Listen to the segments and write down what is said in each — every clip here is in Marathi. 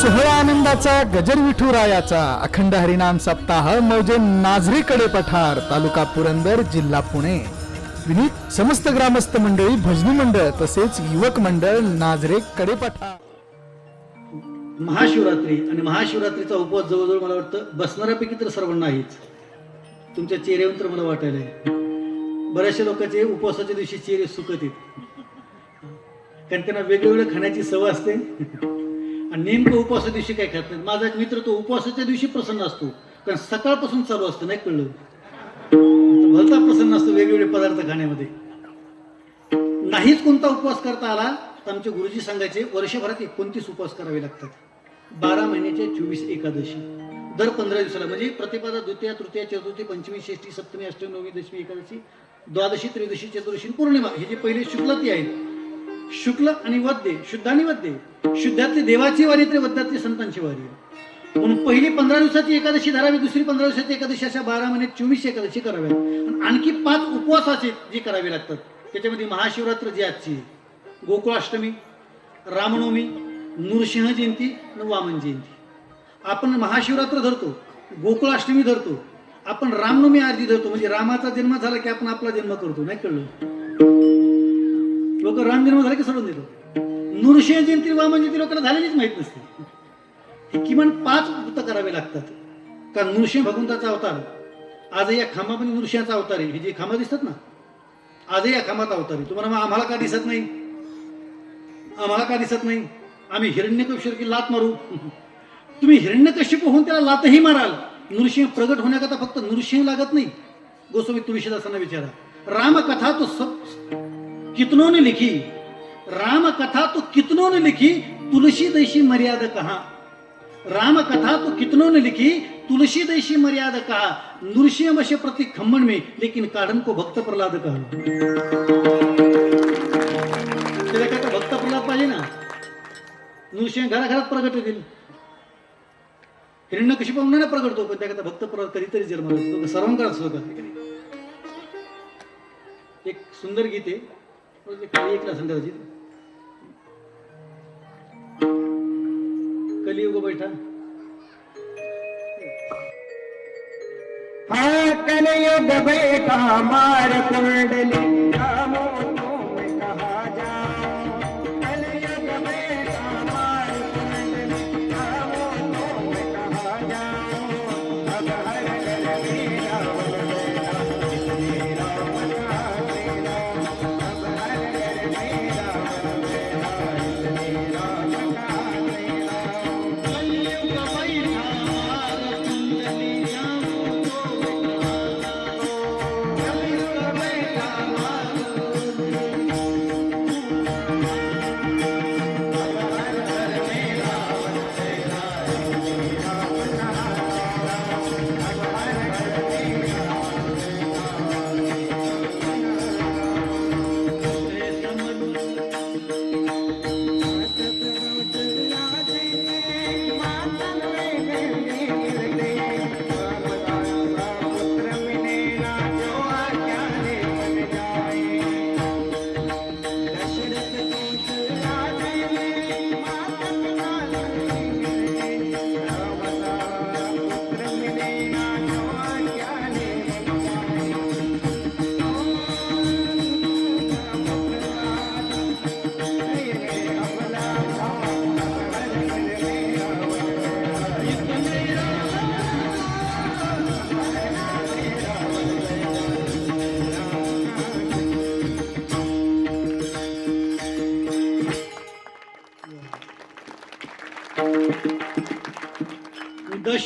सोहळा आनंदाचा गजर विठुरायाचा अखंड हरिनाम सप्ताह मौजे नाझरीकडे पठार तालुका पुरंदर जिल्हा पुणे. विनीत समस्त ग्रामस्थ मंडळी भजनी मंडळ तसेच युवक मंडळ नाझरे कडे पठार. महाशिवरात्री आणि महाशिवरात्रीचा उपवास जवळजवळ मला वाटतं बसणाऱ्यापैकी तर सर्वांना आहेच. तुमच्या चेहऱ्यावर तर मला वाटायला बऱ्याचशा लोकांचे उपवासाच्या दिवशी चेहरे सुकत आहेत. कारण त्यांना वेगवेगळ्या खाण्याची सवय असते. आणि नेमकं उपवासा दिवशी काय खात नाही माझा एक मित्र तो उपवासाच्या दिवशी प्रसन्न असतो. कारण सकाळपासून चालू असतं नाही कळलं भलता प्रसन्न असतो वेगवेगळे पदार्थ खाण्यामध्ये. नाहीच कोणता उपवास करता आला तर आमचे गुरुजी सांगायचे वर्षभरात एकोणतीस उपवास करावे लागतात. बारा महिन्याच्या चोवीस एकादशी. दर पंधरा दिवसाला म्हणजे प्रतिपादा द्वितीय तृतीय चतुर्थी पंचमी षष्टी सप्तमी अष्टमी नवमी दशमी एकादशी द्वादशी त्रयोदशी चतुर्दशी पौर्णिमा हे जे पहिले शुक्ल ती आहेत शुक्ल आणि वद्य शुद्ध आणि वद्य. शुद्धातली देवाची वारी तर वद्यातली संतांची वारी. म्हणून पहिली पंधरा दिवसाची एकादशी धरावी दुसरी पंधरा दिवसाची एकादशी अशा बारा महिने चोवीस एकादशी कराव्या आणखी पाच उपवासाचे जे करावे लागतात त्याच्यामध्ये महाशिवरात्र जी आजची गोकुळाष्टमी रामनवमी नृसिंह जयंती आणि वामन जयंती. आपण महाशिवरात्र धरतो गोकुळाष्टमी धरतो आपण रामनवमी आरती धरतो म्हणजे रामाचा जन्म झाला की आपण आपला जन्म करतो नाही कळलं? लोक रामजन्म झाले की सोडून देतो नृसिंह जयंती म्हणजे ती लोकांना झालेलीच माहीत नसते. हे किमान पाच वृत्त करावे लागतात. कारण नृसिंह भगवंताचा अवतार आजही या खांबामध्ये नृसिंहाचा अवतार आहे. हे जे खांबा दिसतात ना आजही या खांबाचा अवतार आहे. तुम्हाला मग आम्हाला का दिसत नाही? आम्हाला का दिसत नाही? आम्ही हिरण्यकश्यरकी लात मारू? तुम्ही हिरण्यकश्यप होऊन त्याला लातही माराल. नृसिंह प्रगट होण्याकरता फक्त नृसिंह लागत नाही. गोस्वामी तुळशीदासांना विचारा. राम कथा तो सब कितनों ने लिखी? राम कथा तो कितनों ने लिखी? तुलसी दैशी मर्यादा कहा? राम कथा तो कितनों ने लिखी? तुलसी दैशी मर्यादा कहा? नृसिंह बसे प्रति खम्मन में लेकिन कारण को भक्त प्रहलाद कहा? त्याला काय तर भक्त प्रल्हाद पाहिजे ना? नृसिंह घराघरात प्रगट होतील हिरण्य कशी पाहून नाही प्रगटतो पण त्याकरता भक्त प्रल्हाद कधीतरी जन्म सर्वांकडे असतो एक सुंदर गीत आहे. ते खाली एकला संध्याची कलियुग बैठा. हाँ कलयुग बैठा मार कुंडली. रामो तुम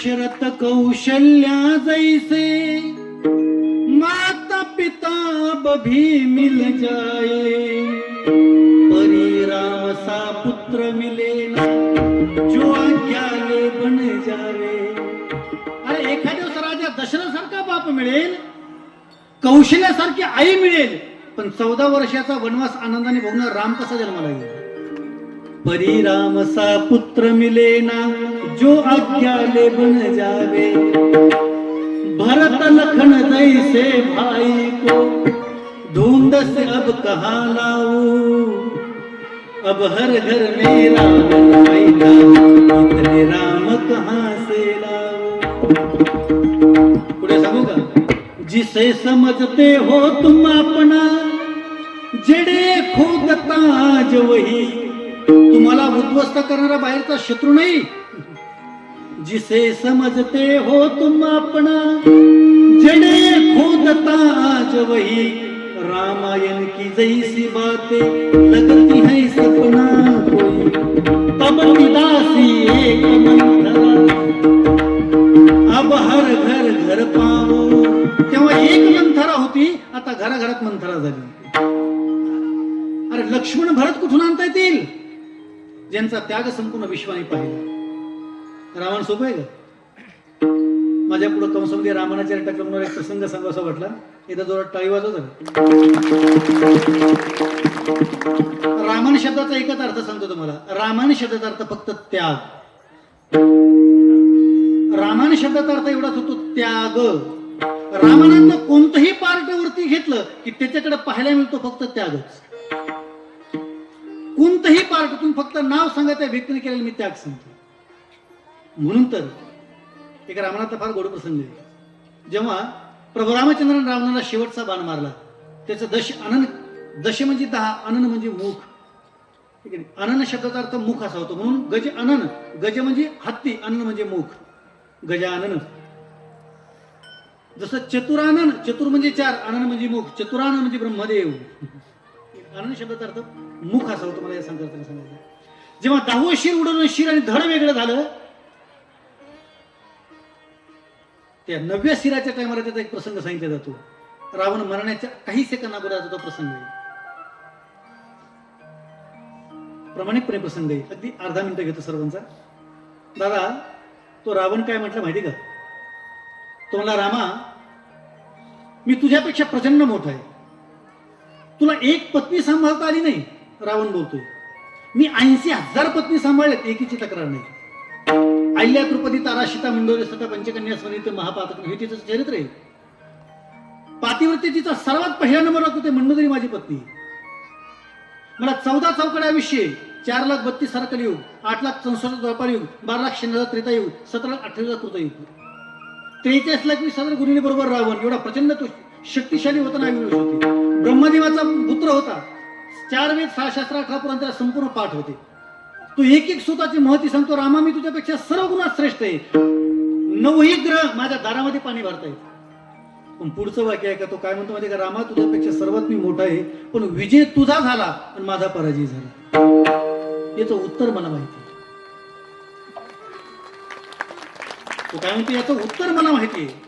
दशरथ कौशल्या जैसे माता पिता बभी मिल जाए। परी राम सा पुत्र मिले ना जो आज्ञाले बन जावे अरे एखाद्या राजा दशरथ सारखा बाप मिळेल कौशल्यासारखी आई मिळेल पण चौदा वर्षाचा वनवास आनंदाने भोगणार राम कसा जन्माला येईल? परी राम सा पुत्र मिले ना, जो आज्ञा ले बन जावे। भरत लखन जैसे भाई को ढूंढस अब कहा लाऊ? अब हर घर में राम इतने राम कहा से लाऊ? जिसे समझते हो तुम अपना, जड़े खोदता आज वही तुम्हाला उद्ध्वस्त करणारा बाहेरचा शत्रू नाही. जिसे समजते हो तुम अपना जडे खोदता आज वही. रामायण की जैसी बातें लगती है सपना तब निदासी एक मंथरा अब हर घर घर पावो. तेव्हा एक मंथरा होती आता घराघरात मंथरा झाली. अरे लक्ष्मण भरत कुठून आणता येतील? ज्यांचा त्याग संपूर्ण विश्वाने पाहिला. रावण सोपं आहे का? माझ्या पुढे कंसमध्ये रामानाच्या टक्रमवर एक प्रसंग सांगावासा वाटला. एकदा जोरात टाळी वाजव रामान शब्दाचा एकच अर्थ सांगतो तुम्हाला. रामान शब्दाचा अर्थ फक्त त्याग. रामान शब्दाचा अर्थ एवढाच होतो त्याग. रामानंद कोणतंही पार्ट वरती घेतलं की त्याच्याकडे पाहायला मिळतो फक्त त्यागच. कोणतंही पार्टीतून फक्त नाव सांगा त्या व्यक्तीने केलेलं मी त्याग सांगतो. म्हणून तर एक रामायणातला फार गोड प्रसंग आहे. जेव्हा प्रभू रामचंद्रन रावणाला शेवटचा बाण मारला त्याचं दश अनन दश म्हणजे दहा अनन म्हणजे मुख. ठीक आहे अनन शब्दाचा अर्थ मुख असा होतो. म्हणून गज अनन गज म्हणजे हत्ती अन्न म्हणजे मुख. गजानन जसं चतुरानन चतुर म्हणजे चार अनन म्हणजे मुख चतुरानन म्हणजे ब्रह्मदेव. अनन शब्दाचा अर्थ मुख असं होतो मला या संदर्भात सांगायचं जेव्हा दहावं शिर उडवलं शिर आणि धड वेगळं झालं त्या नवव्या शिराच्या टायमाला त्याचा एक प्रसंग सांगितला जातो. रावण मरण्याच्या काही सेकंद अगोदरचा तो प्रसंग आहे. प्रामाणिकपणे प्रसंग आहे. अगदी अर्धा मिनिट घेतो सर्वांचा. दादा तो रावण काय म्हटलं माहिती का? तो म्हणला रामा मी तुझ्यापेक्षा प्रचंड मोठा आहे. तुला एक पत्नी सांभाळता आली नाही. रावण बोलतोय मी ऐंशी हजार पत्नी सांभाळल्यात एकीची तक्रार नाही. अहिल्या द्रुपदी तारा सीता मंडोरे सटा पंचकन्या स्वनित महापातक हे तिचं चरित्र आहे. पातिवरती तिचा सर्वात पहिल्या नंबर होते मंडोदरी माझी पत्नी. मला चौदा चौकड आयुष्य चार लाख बत्तीस सारखं युग आठ लाख चौसष्ट द्वापार युग बारा लाख शंभर त्रेता येऊ सतरा लाख अठ्ठावीस कृत येऊ. त्रेचाळीस लाख वीस हजार गुरुनी बरोबर रावण एवढा प्रचंड तो शक्तिशाली होता ना ब्रह्मदेवाचा पुत्र होता चार वेद सहा शास्त्र अठरा पुराण त्याला संपूर्ण पाठ होते. तू एक एक स्वतःची महती सांगतो रामा मी तुझ्यापेक्षा सर्व गुणात श्रेष्ठ आहे. नऊही ग्रह माझ्या दारामध्ये पाणी भरतायत. पण पुढचं वाक्य आहे का तो काय म्हणतो माहिती का? रामा तुझ्यापेक्षा सर्वात मी मोठा आहे पण विजय तुझा झाला पण माझा पराजय झाला. याचं उत्तर मला माहिती आहे. तो काय म्हणतो याचं उत्तर मला माहिती आहे.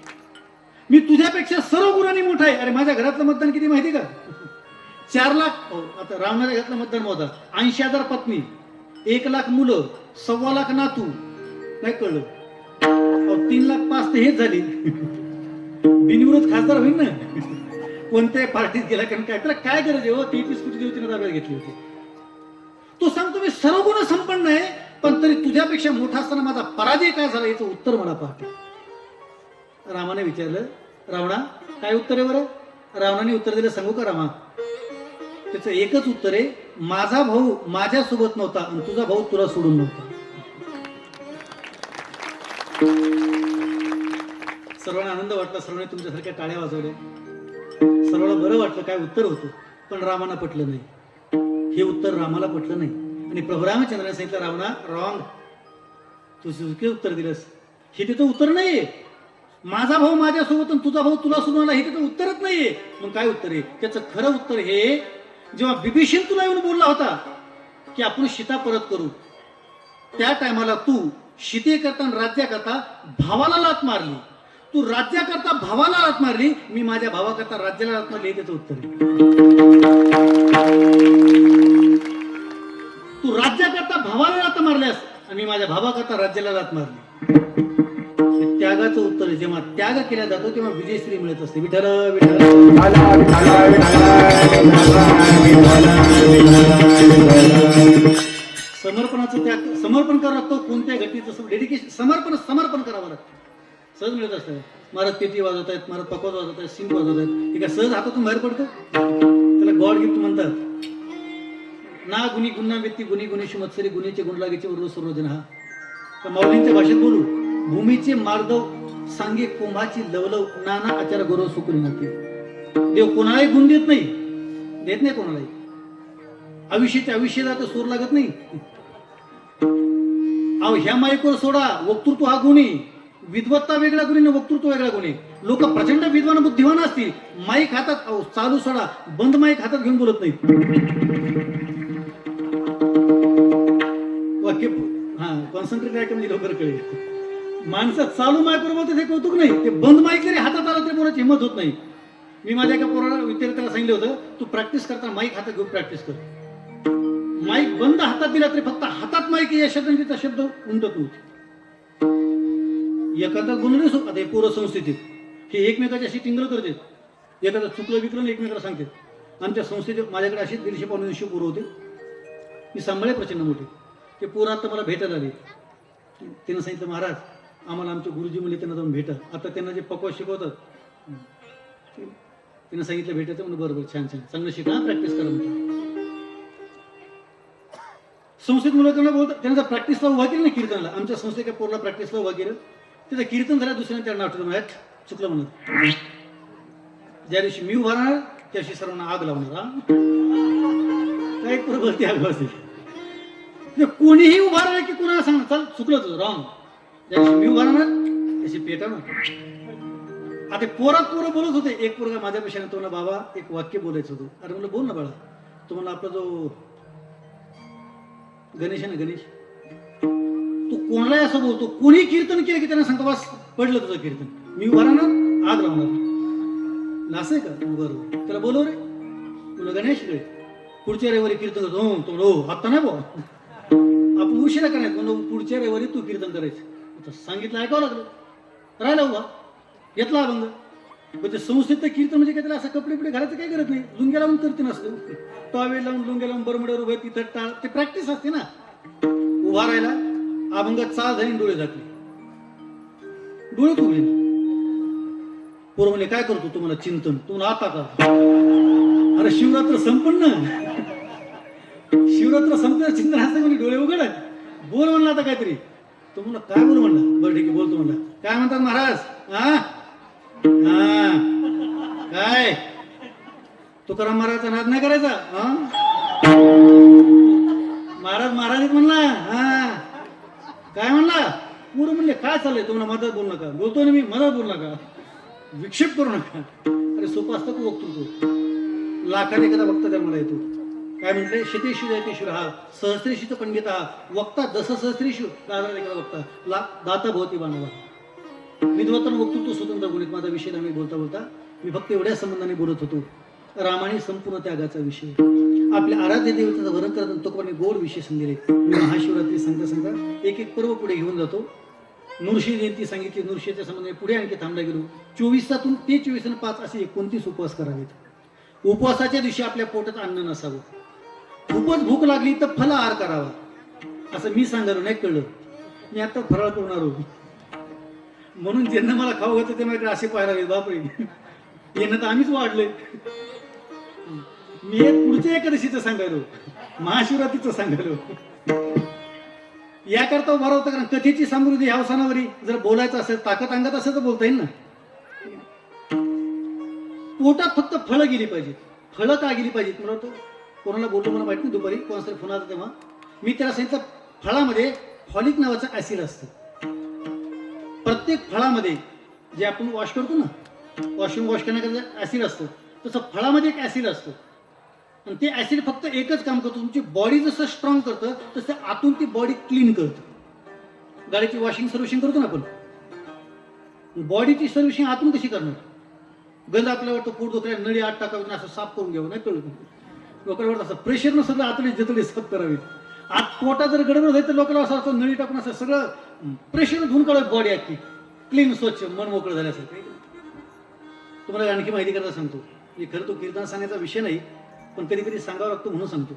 मी तुझ्यापेक्षा सर्व गुणांनी मोठा आहे. अरे माझ्या घरातलं मतदान किती माहिती का? चार लाख हो, आता रावणाला घरातलं मतदान होता ऐंशी हजार पत्नी एक लाख मुलं सव्वा लाख नातू. नाही कळलं. तीन लाख पाच ते हेच झाली. बिनविरोध खासदार होईल ना? कोणत्या पार्टीत गेला कारण काय? त्याला काय गरज आहे? हो तेहतीस कोटी देवतीने ताब्यात घेतली होती. तो सांगतो मी सर्व गुण संपन्न आहे पण तरी तुझ्यापेक्षा मोठा असताना माझा पराजय काय झाला याचं उत्तर मला पाहते रामाने विचारलं रावणा काय उत्तर आहे बरं? रावणाने उत्तर दिलं सांगू का रामा? त्याचं एकच उत्तर आहे माझा भाऊ माझ्या सोबत नव्हता आणि तुझा भाऊ तुला सोडून नव्हता. सर्वांना आनंद वाटला सर्वांनी तुमच्यासारख्या टाळ्या वाजवल्या. सर्वांना बरं वाटलं काय उत्तर होतं पण रामाला पटलं नाही. हे उत्तर रामाला पटलं नाही. आणि प्रभू रामचंद्राने सांगितलं रावणा रॉंग तू चुकीचं उत्तर दिलंस. हे त्याचं उत्तर नाहीये. माझा भाऊ माझ्यासोबत आणि तुझा भाऊ तुला सोडून आला हे त्याचं उत्तरच नाहीये. मग काय उत्तर आहे? त्याचं खरं उत्तर हे जेव्हा बिभीषण तुला येऊन बोलला होता की आपण सीता परत करू त्या टायमाला तू शिते राज्याकरता राज्या करता भावाला लात मारली. तू राज्या करता भावाला लात मारली मी माझ्या भावाकरता राज्याला लात मारली त्याचं उत्तर तू राज्या करता भावाला लात मारल्यास आणि मी माझ्या भावाकरता राज्याला लात मारली. हे त्यागाचं उत्तर आहे. जेव्हा त्याग केला जातो तेव्हा विजयश्री मिळत असते. विठ्ठल विठ्ठल. समर्पणाचं त्याग समर्पण करावं लागतो. कोणत्या घटनेचं डेडिकेशन समर्पण समर्पण करावं लागतं. सहज मिळत असतं. महाराज पेटी वाजवत आहेत महाराज पकवाज वाजवत आहेत सिंग वाजवत आहेत. एका सहज हातातून बाहेर पडतं? त्याला गॉड गिफ्ट म्हणतात. ना गुणी गुन्हा व्यक्ती गुणी गुन्हेशी मत्सरी गुन्हेचे गुणलागीचे उर्व सर्वजन हा. माऊलींच्या भाषेत बोलू? भूमीचे मार्दव सांगे कुंभाची लवलव नाना आचार गौरव सुकरी नव्हते. देव कोणालाही गुण देत नाही. देत नाही कोणालाही. आयुष्याच्या आयुष्याला तर सूर लागत नाही. अहो ह्या माईकवर सोडा वक्तृत्व हा गुणी विद्वत्ता वेगळा गुणी वक्तृत्व वेगळा गुणी लोक प्रचंड विद्वान बुद्धिवान असतील. माईक हातात अहो, चालू सोडा. बंद माईक हातात घेऊन बोलत नाही वाक्य हा कॉन्सन्ट्रेट आहे का म्हणजे लवकर कळेल. माणसं चालू माईकवर बोलते ते कौतुक नाही. ते बंद माईक जरी हातात आला तरी मुलाची हिंमत होत नाही. मी माझ्या एका पोराला विद्यार्थ्याला सांगितलं होतं तू प्रॅक्टिस करताना माईक हातात घेऊन प्रॅक्टिस कर. माईक बंद हातात दिला तरी फक्त हातात माईक या शब्दांचा शब्द उमटत नव्हते एखादा गुण नाही सो- हे पूर्व संस्थेतील हे एकमेकाच्या अशी टिंगल करते. एखादा चुकलं विकलं एकमेकाला सांगतात आमच्या संस्थेचे माझ्याकडे असे दीडशे पावणे दोनशे पोरं होते. मी सांभाळे प्रचंड मोठे. ते पोरं आता मला भेटायला आले. त्यांना सांगितलं महाराज आम्हाला आमचे गुरुजी मुली त्यांना जाऊन भेटा. आता त्यांना जे पकवा शिकवतात त्यांना सांगितलं भेटायचं म्हणून बरोबर छान छान. चांगलं शिका प्रॅक्टिस करा म्हणतो संस्थेत मुलं त्यांना बोलतात त्यांना प्रॅक्टिस प्रॅक्टिसला उभा केलं ना कीर्तनाला आमच्या संस्थेच्या पोरला प्रॅक्टिसला उभा केलं तिथं कीर्तन झालं दुसऱ्यांना त्यांना आठवलं म्हणत चुकलं म्हणत ज्या दिवशी मी उभा राहणार त्या दिवशी सर्वांना आग लावणार काय बरोबर ती आग असेल कोणीही उभा राहिला की कुणाला सांगणार चल चुकलं तुझं रॉंग मी उभा राहणार पेटा ना. आता पोरात पोरं बोलत होते. एक पोरगा माझ्यापेक्षा तो ना बाबा एक वाक्य बोलायचं होतं. अरे म्हणलं बोल ना बाळा. तो आपला जो गणेश आहे ना गणेश तू कोणालाही असं बोलतो. कोणी कीर्तन केलं की त्यांना सांगतो बस पडलं तुझं कीर्तन. मी उभा राहणार आग लावणार नासे का? उभा का त्याला बोलव रे. तुला गणेश रे पुढच्या रविवारी कीर्तन करतो. हो तो हो आत्ता नाही बुवा आपण उशिरा करायचं. म्हणून पुढच्या रविवारी तू कीर्तन करायचं. सांगितलं ऐकावं लागलं. राहिला उभा. घेतला अभंग. पण ते संस्थेत तर कीर्तन म्हणजे काय त्याला असं कपडे बिपडे घालायचं काही गरज नाही. लुंग्या लावून करते नसतं. टॉवेल लावून लुंग्या लावून बरमड्यावर उभे तिथं टाळ. ते प्रॅक्टिस असते ना. उभा राहिला अभंगात चाल झाली डोळे झाकले. डोळे उभे पोरं म्हणे काय करतो तुम्हाला चिंतन? तुम्हाला आता का? अरे शिवरात्र संपन्न. शिवरात्र संपलं चिंतन असतं म्हणजे डोळे उघड. बोल म्हणला आता काहीतरी. तो म्हणला काय बोलू म्हणला? बरं ठीक आहे बोलतो म्हणला. काय म्हणतात महाराज? हा हा. काय? तुकाराम महाराजचा नाद नाही करायचा? हा महाराज महाराज म्हणला. हा. काय म्हणला? पूर म्हणले काय चाललंय? तुम्हाला मदत बोलू नका. बोलतो ना मी मदत बोलू नका. विक्षेप करू नका. अरे सोपं असतं बघतो वक्तृत्व? लाखाने एखादा वक्ता मला येतो. काय म्हटलंय शतेशु जयतेश्वर हा. सहस्त्रेशीच पंडित हा. वक्ता दस सहस्त्रेशु दादा वक्ता. ला दाता भोवती बांधवा. विद्वत्तन वक्तृत्व स्वतंत्र गुणित. माझा विषय आम्ही बोलता बोलता. मी फक्त एवढ्या संबंधाने बोलत होतो. रामाने संपूर्ण त्यागाचा विषय. आपल्या आराध्य देवतेचा वर्णन करताना तुकोबांनी गोड विषय सांगितले. मी महाशिवरात्री सांगता सांगता एक एक पर्व पुढे घेऊन जातो. नृषी जयंती सांगितली. नृषीच्या संबंधाने पुढे आणखी थांबला गेलो. चोवीसातून ते चोवीस आणि पाच असे एकोणतीस उपवास करावेत. उपवासाच्या दिवशी आपल्या पोटात अन्न नसावं. खूपच भूक लागली तर फलाहार करावा. असं मी सांगायलो नाही कळलं. मी आता फराळ करणार होतो. म्हणून ज्यांना मला खाऊ घातलं ते माझ्याकडे असे पाहायला लागले बापरे. येणं तर आम्हीच वाढले मी एक पुढच्या एकादशीचं सांगायलो. महाशिवरात्रीचं सांगायलो. याकरता उभा होता कारण कथेची समृद्धी ह्या सणावरी जर बोलायचं असेल ताकद अंगात असेल तर बोलता येईल ना? पोटात फक्त फळं गेली पाहिजेत. फळं का गेली पाहिजेत? म्हणतो कोणाला बोललो मला माहीत नाही दुपारी कोणाचा फोन आला तेव्हा. मी त्याला सांगितलं फळामध्ये फॉलिक नावाचं ऍसिड असतं. प्रत्येक फळामध्ये जे आपण वॉश करतो ना वॉशरूम वॉश करण्याकरता ऍसिड असतं. तसं फळामध्ये एक ऍसिड असतं. आणि ते ऍसिड फक्त एकच काम करतं तुमची बॉडी जसं स्ट्रॉंग करतं तसं आतून ती बॉडी क्लीन करतं. गाडीची वॉशिंग सर्व्हिसिंग करतो ना आपण. बॉडीची सर्व्हिसिंग आतून कशी करणार? गंज आपल्याला वाटतं पोट दुखल्या नळी आत टाकावी असं साफ करून घ्यावं नाही कळलं लोकांवर असं प्रेशरनं सगळं आतडी जतडी सत करावी. आत पोटा जर गडबड झाली तर लोकांना असं असं नळी टाकून असं सगळं प्रेशर धुवून काढत बॉडी अख्खी क्लीन स्वच्छ मन मोकळं झाल्यासारखं. तुम्हाला आणखी माहिती करायला सांगतो. मी खरं तो कीर्तन सांगायचा विषय नाही पण कधी कधी सांगावं लागतो म्हणून सांगतो.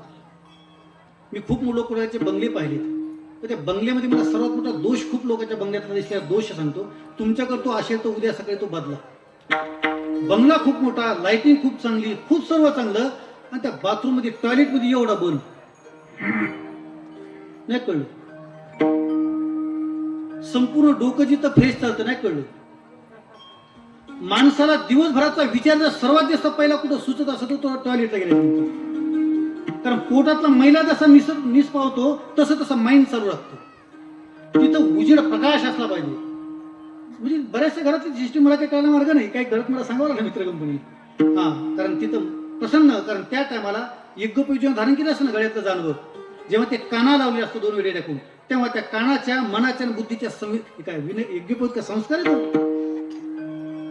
मी खूप लोकांचे बंगले पाहिलेत. तर त्या बंगल्यामध्ये मला सर्वात मोठा दोष खूप लोकांच्या बंगल्यातला दिसला दोष सांगतो. तुमच्याकडे तो असेल तो उद्या सकाळी तो बदला. बंगला खूप मोठा लाइटिंग खूप चांगली खूप सर्व चांगलं. आणि त्या बाथरूममध्ये टॉयलेटमध्ये एवढा बंद नाही कळलं. संपूर्ण डोकं जिथं फ्रेश चालतं नाही कळलं. माणसाला दिवसभराचा विचार जर सर्वात जास्त पहिला कुठं सुचत असतो तो टॉयलेटला गेल्यानंतर कारण पोटातला मैला जसा निस पावतो तसं तसं माइंड चालू लागतो तिथं उजेड प्रकाश असला पाहिजे. म्हणजे बऱ्याचशा घरातली सिस्टीम मला काही कळायला मार्ग नाही. काही घरात मला सांगावं लागलं मित्र कंपनी हा कारण तिथं प्रसन्न कारण त्या टायमाला यज्ञोपयोग जेव्हा धारण केलं असतं ना गळ्यातलं जानवर. जेव्हा ते काना लावले असतो दोन वेळे टाकून तेव्हा त्या कानाच्या मनाच्या आणि बुद्धीच्या संवि काय विनय यज्ञोपयोग का संस्कार येतो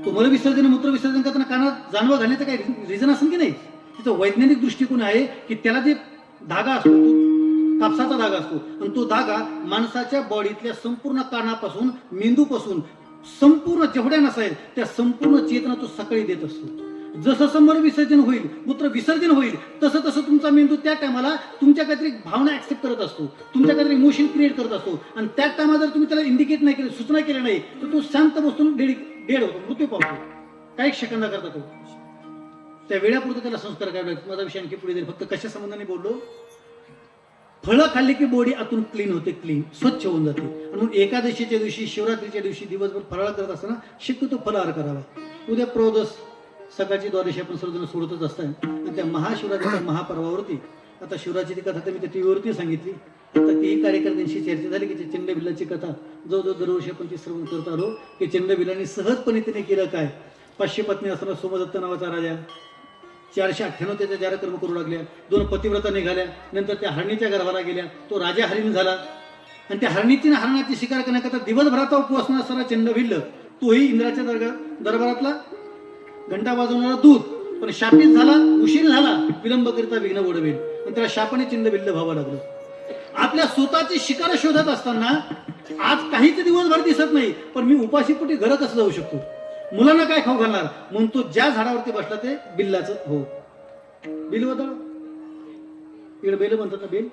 तो मल विसर्जन मूत्र विसर्जन करताना कानात जानवं घालण्याचं काही रिझन असेल की नाही? तिचं वैज्ञानिक दृष्टिकोन आहे की त्याला जे धागा असतो कापसाचा धागा असतो आणि तो धागा माणसाच्या बॉडीतल्या संपूर्ण कानापासून मेंदूपासून संपूर्ण जेवढ्या नसेल त्या संपूर्ण चेतना तो सकाळी देत असतो. जसं समोर विसर्जन होईल मूत्र विसर्जन होईल तसं तसं तुमचा मेंदू त्या टायमाला तुमच्या काहीतरी भावना ऍक्सेप्ट करत असतो. तुमच्या काहीतरी इमोशन क्रिएट करत असतो. आणि त्या टायमा जर तुम्ही त्याला इंडिकेट नाही केलं सूचना केली नाही तर तो शांत बसून डेड डेड होतो मृत्यू पावतो. काही सेकंदा करता तो? त्या वेळापुरतं त्याला संस्कार करावे लागतात. माझा विषय आणखी पुढे जाईल. फक्त कशा संबंधाने बोललो? फळं खाल्ली की बॉडी आतून क्लीन होते क्लीन स्वच्छ होऊन जाते. म्हणून एकादशीच्या दिवशी शिवरात्रीच्या दिवशी दिवसभर फराळ करत असताना शक्यतो फलाहार करावा. उद्या प्रोदस सकाळची द्वादशी आपण सर्वजण सोडतच असतात आणि त्या महाशिवरात्रीच्या महापर्वावरती आता शिवराची ती कथा तर मी त्या टीव्हीवरती सांगितली. आता तीही कार्यकर्त्यांशी चर्चा झाली की ते कथा. जो जो दरवर्षी आपण ती श्रवण करत आलो की चंडबिलाने सहजपणे तिने केलं काय? पाचशे पत्नी असताना सोमदत्त नावाचा राजा. चारशे अठ्ठ्याण्णव त्याच्या जारकर्म करू लागल्या. दोन पतिव्रता निघाल्या. नंतर त्या हरणीच्या गर्भाला गेल्या. तो राजा हरिण झाला. आणि त्या हरणीची हरणाची शिकार करण्याकरता दिवसभराचा उपवासना असताना चंड भिल्ल तोही इंद्राच्या दरगा दरबारातला घंटा वाजवणारा दूत पण शापित झाला उशीर झाला विलंब करिता विघ्न ओढवेल. आणि त्याला शापाने चिंद भिल्ल व्हावं लागलं. आपल्या स्वतःची शिकार शोधत असताना आज काहीच दिवसभर दिसत नाही पण मी उपाशीपोटी घरं कसं जाऊ शकतो? मुलांना काय खाऊ घालणार? म्हणून तो ज्या झाडावरती बसला ते बिल्लाच हो. बिल बदल इकडे बेल म्हणतात ना बेल?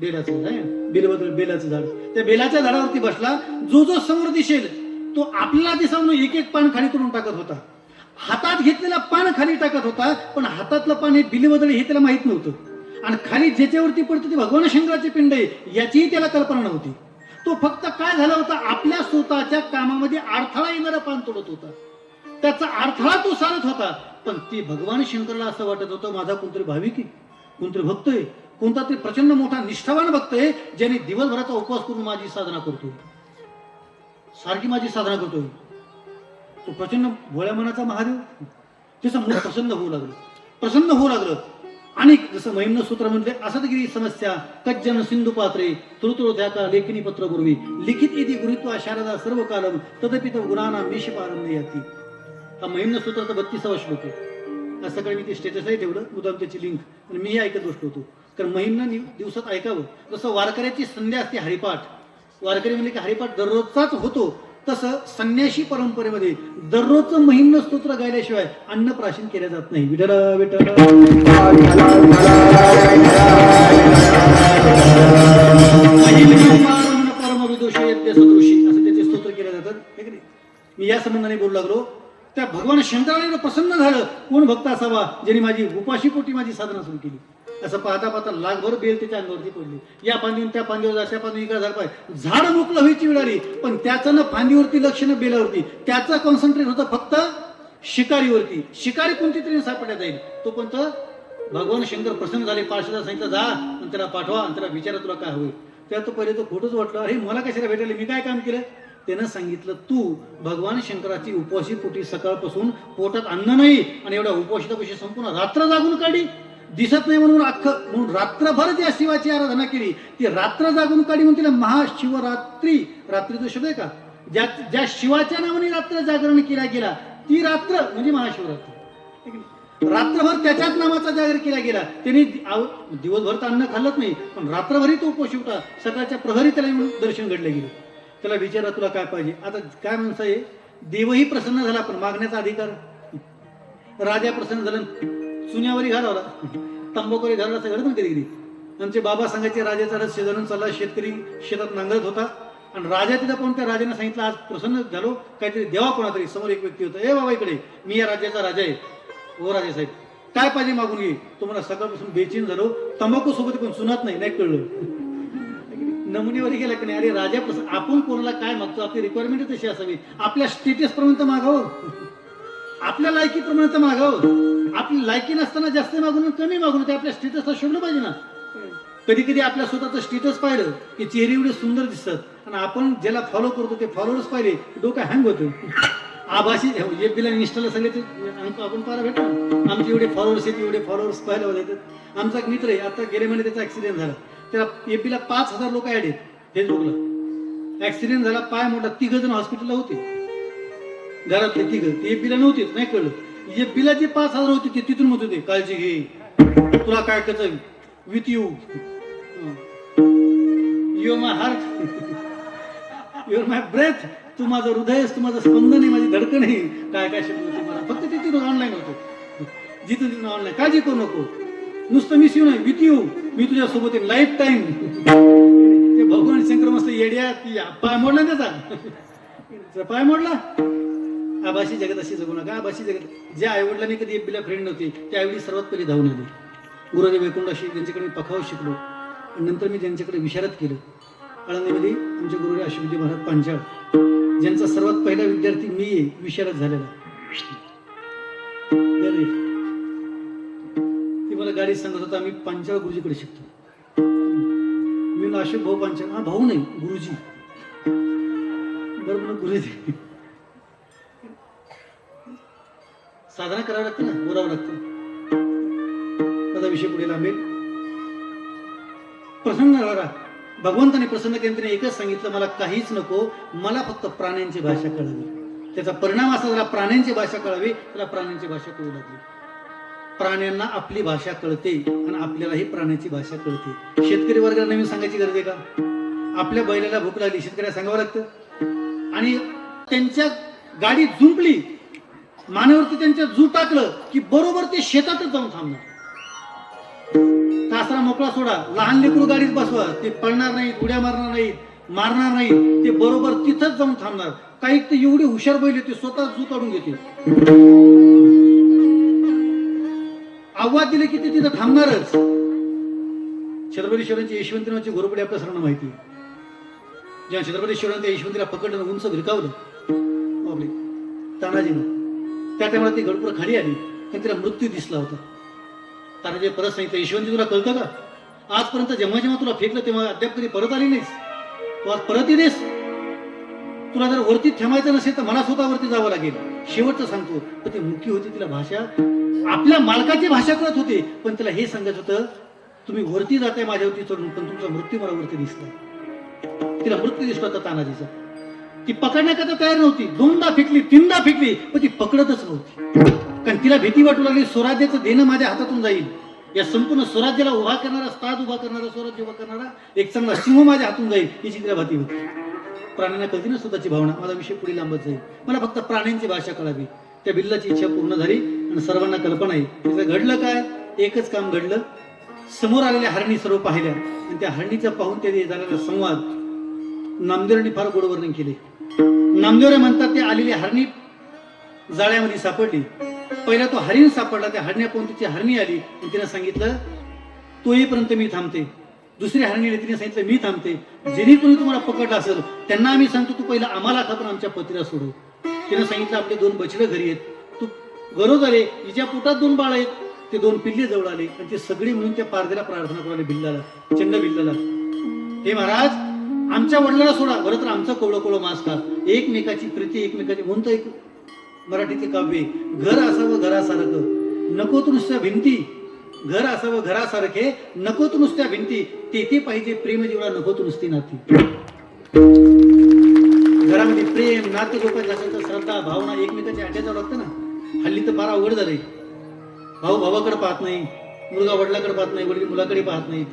बेलाचं झाड बदल बेलाचं झाड. त्या बेलाच्या झाडावरती बसला जो जो समोर दिसेल तो आपल्याला दिसावून एक एक पान खाली करून टाकत होता. हातात घेतलेला पान खाली टाकत होता पण हातातलं पान हे बिलीबदल हे त्याला माहीत नव्हतं. आणि खाली ज्याच्यावरती पडतं ते भगवान शंकराचे पिंड आहे याचीही त्याला कल्पना नव्हती. तो फक्त काय झाला होता आपल्या स्वतःच्या कामामध्ये अडथळा येणारा पान तोडत होता. त्याचा अडथळा तो सारत होता पण ती भगवान शंकरला असं वाटत होतं माझा कोणतरी भाविक आहे कोणतरी भक्त आहे कोणता तरी प्रचंड मोठा निष्ठावान भक्त आहे ज्याने दिवसभराचा उपवास करून माझी साधना करतो सारखी माझी साधना करतोय. तो प्रचंड भोळ्या मनाचा महादेव? त्याचं मन प्रसन्न होऊ लागलं. प्रसन्न होऊ लागलं. आणि जसं महिम्न सूत्र म्हणते असदगिरी समस्या कज्जन सिंधू पात्रे तृतृ त्याचा लेखनी पत्र गुरुवी. लिखित इति गुरुत्वा शारदा सर्व कालम तदपि गुणाना मेष पारंभ याती. हा महिम्न सूत्राचा बत्तीसावा श्लोक आहे. आज सकाळी मी ते स्टेटसही ठेवलं मुद्दाम त्याची लिंक. आणि मीही ऐकत बसलो होतो. कारण महिमनं दिवसात ऐकावं. जसं वारकऱ्याची संध्या असते हरिपाठ. वारकरी म्हणजे की हरिपाठ दररोजचाच होतो. तसं संन्याशी परंपरेमध्ये दररोजचं महिम्न स्तोत्र गायल्याशिवाय अन्नप्राशन केलं जात नाही. विठल विठला विदोष असं त्याचे स्तोत्र केले जातात. मी या संबंधाने बोलू लागलो. त्या भगवान शंकराने प्रसन्न झालं. कोण भक्त असावा? ज्यांनी माझी उपाशी पोटी माझी साधना सुरू केली. असं पाहता पाहता लाखभर बेल त्याच्या अंगावरती पडली. या फांदीवर त्या फांदीवर अशा फांदी इकडे झाड पाहिजे झाड मोकलं व्हायची मिळाली पण त्याचं ना फांदीवरती लक्ष न बेलावरती त्याचं कॉन्सन्ट्रेट होतं फक्त शिकारीवरती. शिकारी कोणती तरी सापडण्यात जाईल तो पण भगवान शंकर प्रसन्न झाले पार्श्वदा सांगितलं जा आणि त्याला पाठवा आणि त्याला विचारा तुला काय होईल त्या तो पहिले तो खोटंच वाटलं अरे मला कशाला भेटायला? मी काय काम केलं? त्यानं सांगितलं तू भगवान शंकराची उपवासी पोटी सकाळपासून पोटात अन्न नाही आणि एवढ्या उपवासितापाशी संपूर्ण रात्र जागून काढी दिसत नाही म्हणून अख्खं म्हणून रात्रभर ज्या शिवाची आराधना केली. ती रात्र जागून काढी म्हणून तिला महाशिवरात्री रात्रीचा शब्द आहे का? ज्या ज्या शिवाच्या नावाने रात्र जागरण केला गेला ती रात्र म्हणजे महाशिवरात्री. रात्रभर त्याच्याच नामाचा जागर केला गेला. त्यांनी दिवसभर तर अन्न खाल्लंच नाही पण रात्रभरही तो उपवास होता. सकाळच्या प्रहरी त्याला दर्शन घडलं गेलं. त्याला विचारा तुला काय पाहिजे? आता काय म्हणता आहे? देवही प्रसन्न झाला पण मागण्याचा अधिकार? राजा प्रसन्न झाला. चुन्यावरी घालावला तंबाखोरी घालला असं घडत कधी कधी? आमचे बाबा सांगायचे राजाचा रस शेजारून चालला शेतकरी शेतात नांगरत होता. आणि राजा तिथं पण त्या राजाने सांगितलं आज प्रसन्न झालो. काहीतरी देवा कोणातरी समोर एक व्यक्ती होता ए बाबा इकडे मी या राज्याचा राजा आहे. हो राजे साहेब काय पाहिजे मागून घे? तुम्हाला सकाळपासून बेचीन झालो तंबाखू सोबत पण सुनात नाही नाही कळलं. नमुनेवर गेला की नाही अरे राजा प्रसन्न आपण कोणाला काय मागतो? आपली रिक्वायरमेंट तशी असावी. आपल्या स्टेटस पर्यंत मागावं. आपल्या लायकीप्रमाणे तर मागावं. आपली लायकी नसताना जास्त मागून कमी मागून ते आपल्या स्टेटसला शोधलं पाहिजे ना. कधी कधी आपल्या स्वतःचं स्टेटस पाहिलं की चेहरे एवढे सुंदर दिसतात. आणि आपण ज्याला फॉलो करतो ते फॉलोअर्स पाहिले डोकं हँग होतो. आभासी एफ बिला इन्स्टाला सगळे ते अंक आपण पाहायला भेटतो आमचे एवढे फॉलोअर्स आहेत एवढे फॉलोअर्स पाहायला होते आमचा एक मित्र आहे आता गेले महिने त्याचा ऍक्सिडेंट झाला. त्याला एफ बीला पाच हजार लोक ऍड आहेत फेसबुकला. ऍक्सिडेंट झाला पाय मोठा तिघ जण हॉस्पिटलला होते. घरातले तिघ. ते एफ बीला नव्हतेच नाही कळलं. जे बिलाचे पाच हजार होते ते तिथून म्हणत होते काळजी घे. तुला काय कच with you your my heart your my breath तू माझं हृदय तू माझं स्पंदन आहे माझी धडकण आहे. काय काय शब्द मला. फक्त ते तिथून ऑनलाईन होतो. जिथून तिथून ऑनलाईन काळजी करू नको. नुसतं मिस यू नाही विथ यू मी तुझ्या सोबत आहे लाईफ टाईम ते भगवान शंकर मस्त येड्या ती पाय मोडला ना त्याचा. पाय मोडला? आभाशी जगत अशी जगू नका. आभाशी जगत ज्या आईवडिलांनी कधी एपीला फ्रेंड नव्हती त्या आईवडी सर्वात पहिली धावून आली. गुरुदेव वैकुंडाशी त्यांच्याकडे मी पखाव शिकलो. आणि नंतर मी त्यांच्याकडे विशारत केलं. आळंदीमध्ये आमचे गुरुदेव अशोकजी महाराज पांचाळ. ज्यांचा सर्वात पहिला विद्यार्थी मी आहे विशारत झालेला ती मला गाडी सांगत होता आम्ही पांचाळ गुरुजीकडे शिकतो. मी अशोक भाऊ पांचाळ? हा भाऊ नाही गुरुजी. बरं म्हणून गुरुजी. साधना करावं लागतं ना? बोलावं लागतं. माझा विषय पुढे लांबेल. प्रसन्न राहा. भगवंताने प्रसन्न केंद्राने एकच सांगितलं मला काहीच नको. मला फक्त प्राण्यांची भाषा कळावी. त्याचा परिणाम असा झाला प्राण्यांची भाषा कळावी त्याला प्राण्यांची भाषा कळू लागली. प्राण्यांना आपली भाषा कळते आणि आपल्यालाही प्राण्याची भाषा कळते. शेतकरी वर्गाला नवीन सांगायची गरज आहे का? आपल्या बैलाला भूक लागली शेतकऱ्याला सांगावं लागतं. आणि त्यांच्या गाडी झुंपली मानेवरती त्यांच्या जू टाकलं की बरोबर ते शेतातच जाऊन थांबणार. तासरा मोकळा सोडा. लहान लेकरू गाडीत बसवा. ते पडणार नाहीत उड्या मारणार नाहीत मारणार नाहीत ते बरोबर तिथंच जाऊन थांबणार. काही तर एवढे हुशार बैल ते स्वतः जू काढून घेते आव्हाद दिले की ते तिथं थांबणारच. छत्रपती शिवरायांची नावाची घोरपडी आपल्या सर्वांना माहिती आहे. जेव्हा छत्रपतीश्वरांनी त्या यशवंतीला पकडलं उंच भिरकावलं. तानाजीनं. त्या टायमाला ती गडपूर खाली आली. आणि तिला मृत्यू दिसला होता. तानाजी परत सांगितलं यशवंती तुला कळतं का? आजपर्यंत जेव्हा जेव्हा तुला फेकलं तेव्हा अद्याप कधी परत आली नाहीस. तू आज परत येतेस. तुला जर वरती थांबायचं नसेल तर मला स्वतः वरती जावं लागेल. शेवटचं सांगतो पण ती मुख्य होती तिला भाषा. आपल्या मालकाची भाषा कळत होते पण तिला हे सांगत होतं तुम्ही वरती जाताय माझ्यावरती चढून पण तुमचा मृत्यू मला वरती दिसला. तिला मृत्यू दिसला होता तानाजीचा. ती पकडण्याकरता तयार नव्हती. दोनदा फेकली तीनदा फेकली पण ती पकडतच नव्हती. कारण तिला भीती वाटू लागली स्वराज्याचं देणं माझ्या हातातून जाईल. या संपूर्ण स्वराज्याला उभा करणारा ताज उभा करणारा स्वराज्य उभा करणारा एक चांगला सिंह माझ्या हातून जाईल याची तिला भीती होती. प्राण्यांना कळती ना स्वतःची भावना? माझा विषय पुढे लांबत जाईल. मला फक्त प्राण्यांची भाषा कळावी. त्या बिल्लाची इच्छा पूर्ण झाली आणि सर्वांना कल्पना आहे. तिथं घडलं काय? एकच काम घडलं. समोर आलेल्या हरणी सर्व पाहिल्या. आणि त्या हरणीचा पाहून त्याने झालेला संवाद नामदेवांनी फार गोड वर्णन केले. नामदेवरे म्हणतात ते आलेली हरणी जाळ्यामध्ये सापडली. पहिला तो हरिण सापडला त्या हरण्या तिची हरणी आली. आणि तिने सांगितलं तो येईपर्यंत मी थांबते. दुसऱ्या हरणीने तिने सांगितलं मी थांबते. जेणे कोणी तुम्हाला पकडलं असेल त्यांना आम्ही सांगतो तू पहिला आम्हाला खा पण आमच्या पत्रीला सोडव तिने सांगितलं आपले दोन बछडे घरी आहेत. तू गरोज आले हिच्या पोटात दोन बाळ आहेत. ते दोन पिल्ले जवळ आले आणि ते सगळे मिळून त्या पारदेला प्रार्थना करू आले बिल्लाला चंड भिल्लाला. हे महाराज आमच्या वडिलांना सोडा. बरं तर आमचं कोवळं कोवळं मास खा. एकमेकाची प्रीती एकमेकाची म्हणतो एक मराठीचे काव्य. घर असावं घरासारखं. नको तू नुसत्या भिंती. घर असावं घरासारखे. नको तू नुसत्या भिंती. तेथे पाहिजे प्रेम जेवढा नको तू नुसती नाती. घरामध्ये प्रेम नाते लोकांच्या असेल तर श्रद्धा भावना एकमेकाच्या आट्याचं लागतं ना. हल्ली तर फार अवघड झालंय भाऊ भावाकडे पाहत नाही. मुलगा वडिलाकडे पाहत नाही. वडील मुलाकडे पाहत नाहीत.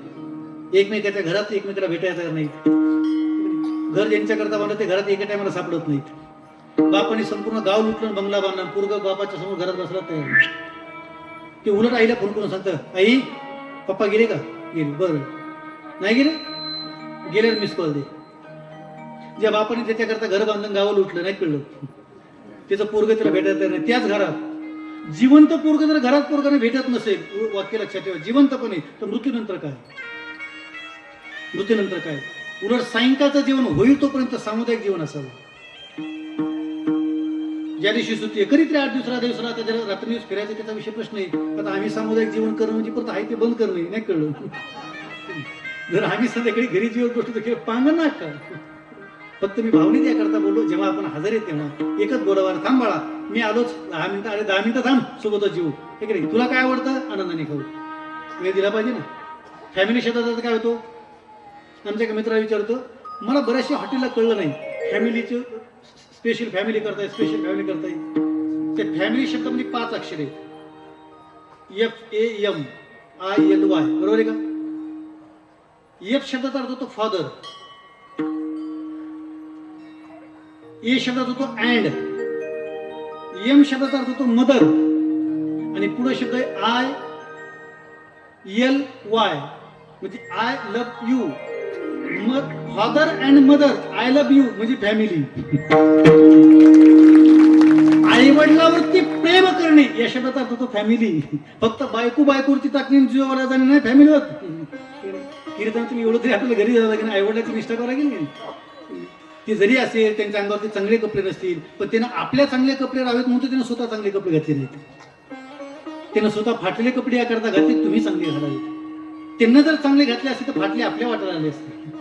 एकमेकाच्या घरात एकमेकाला भेटायला तयार नाहीत घर ज्यांच्याकरता बांधलं ते घरात एका टायमाला सापडत नाहीत. बापाने संपूर्ण गाव लुटलं बंगला बांधला पूर्ग बापाच्या समोर घरात बसला तयार ते उलट आईला फोन करून सांगतं आई पप्पा गेले का? गेले. बरं. नाही गेले? गेले मिस कॉल दे. ज्या बापाने त्याच्याकरता घर बांधून गावाला लुटलं नाही कळलं. त्याचं पोरग त्याला भेटत नाही. त्याच घरात. जिवंत पोरग जर घरात पोरगाने भेटत नसेल वाक्य लक्षात ठेवा. जिवंतपणे तर मृत्यूनंतर काय? मृत्यूनंतर काय? उलट सायंकाळचं जीवन होईल तोपर्यंत सामुदायिक जीवन असावं. ज्या दिवशी सुट्टी एकरीत आठ दिवस दिवस राहता रात्री दिवस फिरायचा त्याचा विषय प्रश्न आहे. आता आम्ही सामुदायिक जीवन करणं म्हणजे परत आहे ते बंद करणं नाही कळलं. जर आम्ही संध्याकाळी घरी जीवन गोष्ट तर केलं पांगण ना का फक्त मी भावने करता बोललो जेव्हा आपण हजर येत तेव्हा. एकच बोलावर थांब बाळा. मी आलोच. दहा मिनिटं अरे दहा मिनिटं थांब सोबतच जीव. हे की नाही? तुला काय आवडतं? आनंदाने खाऊ. वेळ दिला पाहिजे ना? फॅमिली शेतात काय होतो? आमच्या एका मित्राला विचारतो मला बऱ्याचशा हॉटेलला कळलं नाही. फॅमिलीचं स्पेशल फॅमिली करताय स्पेशल फॅमिली करताय. त्या फॅमिली शब्दामध्ये म्हणजे पाच अक्षर आहेत. F A M I L Y बरोबर आहे का? एफ शब्दाचा अर्थ होतो फादर ए e शब्दाचा होतो अँड एम शब्दाचा अर्थ होतो मदर आणि पुढे शब्द आहे आय एल वाय म्हणजे आय लव्ह यू मग father and mother I love you म्हणजे फॅमिली आई वडिलावरती प्रेम करणे या शब्दाचा अर्थ होतो फॅमिली फक्त बायको बायकोवरती टाकणे जीवाला जाणे नाही फॅमिलीवर कीर्तन तुम्ही एवढं तरी आपल्या घरी जायला लागेल आई वडिलाची निष्ठा करायला गेली ती जरी असेल त्यांच्या अंगावरती चांगले कपडे नसतील पण त्यांना आपल्या चांगले कपडे राहावेत म्हणून त्यांना स्वतः चांगले कपडे घातले नाहीत त्यांना स्वतः फाटलेले कपडे याकरता घातले तुम्ही चांगले घालावे त्यांना जर चांगले घातले असते तर फाटले आपल्या वाटायला आले असते.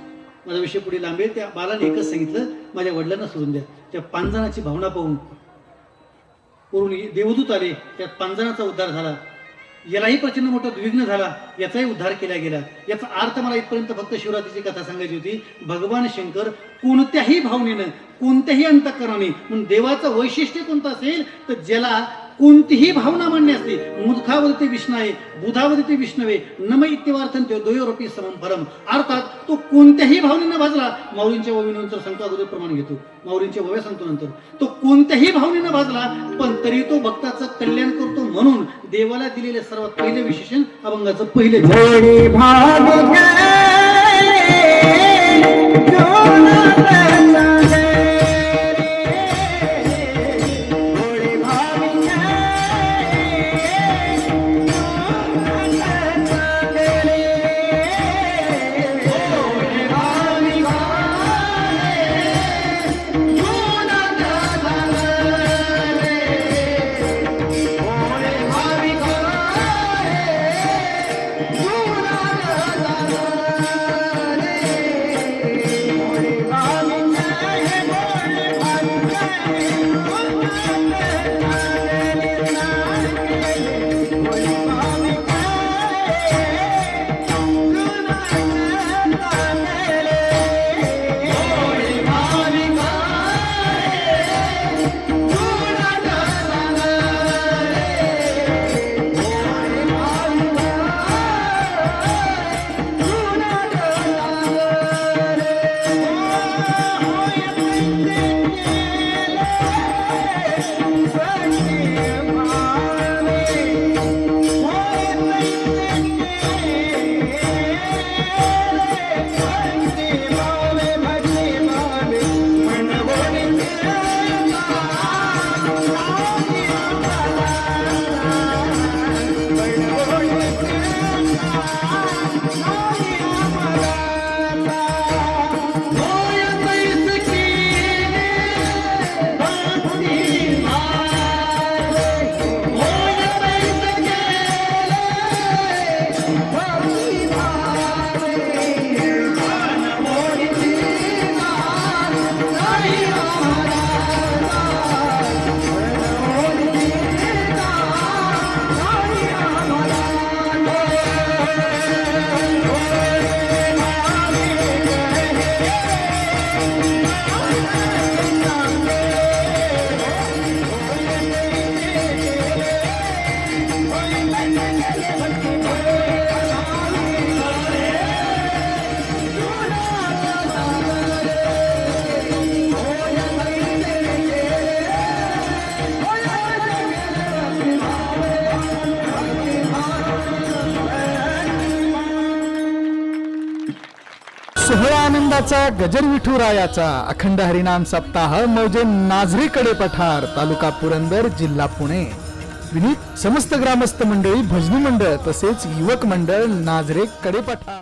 माझा विषय पुढे लांबेल त्या बालाने एकच सांगितलं माझ्या वडिलांना सोडून द्या. त्या पांजणाची भावना पाहून करून देवदूत आले. त्यात पांजणाचा उद्धार झाला. यालाही प्रचंड मोठा द्विग्न झाला. याचाही उद्धार केला गेला. याचा अर्थ मला इथपर्यंत फक्त शिवरात्रीची कथा सांगायची होती. भगवान शंकर कोणत्याही भावनेनं कोणत्याही अंतकरणाने म्हणून देवाचं वैशिष्ट्य कोणतं असेल तर ज्याला कोणतीही भावना मान्य असते मुदखावरती विष्णाय बुधावरती विष्णवे नम इत्यवार्थन ते द्वयोरोपी समम परम अर्थात तो कोणत्याही भावनेनं भाजला माऊरींच्या ववीनंतर सांगतो अगोदर प्रमाण घेतो. माऊलींच्या वव्या सांगतो नंतर. तो कोणत्याही भावनेनं भाजला पण तरी तो भक्ताचं कल्याण करतो म्हणून देवाला दिलेले सर्वात पहिले विशेषण अभंगाचं पहिले आनंदाचा गजर विठुरायाचा अखंड हरिनाम सप्ताह मौजे नाझरीकडे पठार तालुका पुरंदर जिल्हा पुणे. विनीत समस्त ग्रामस्थ मंडळी भजनी मंडळ तसेच युवक मंडळ नाझरे कडे पठार.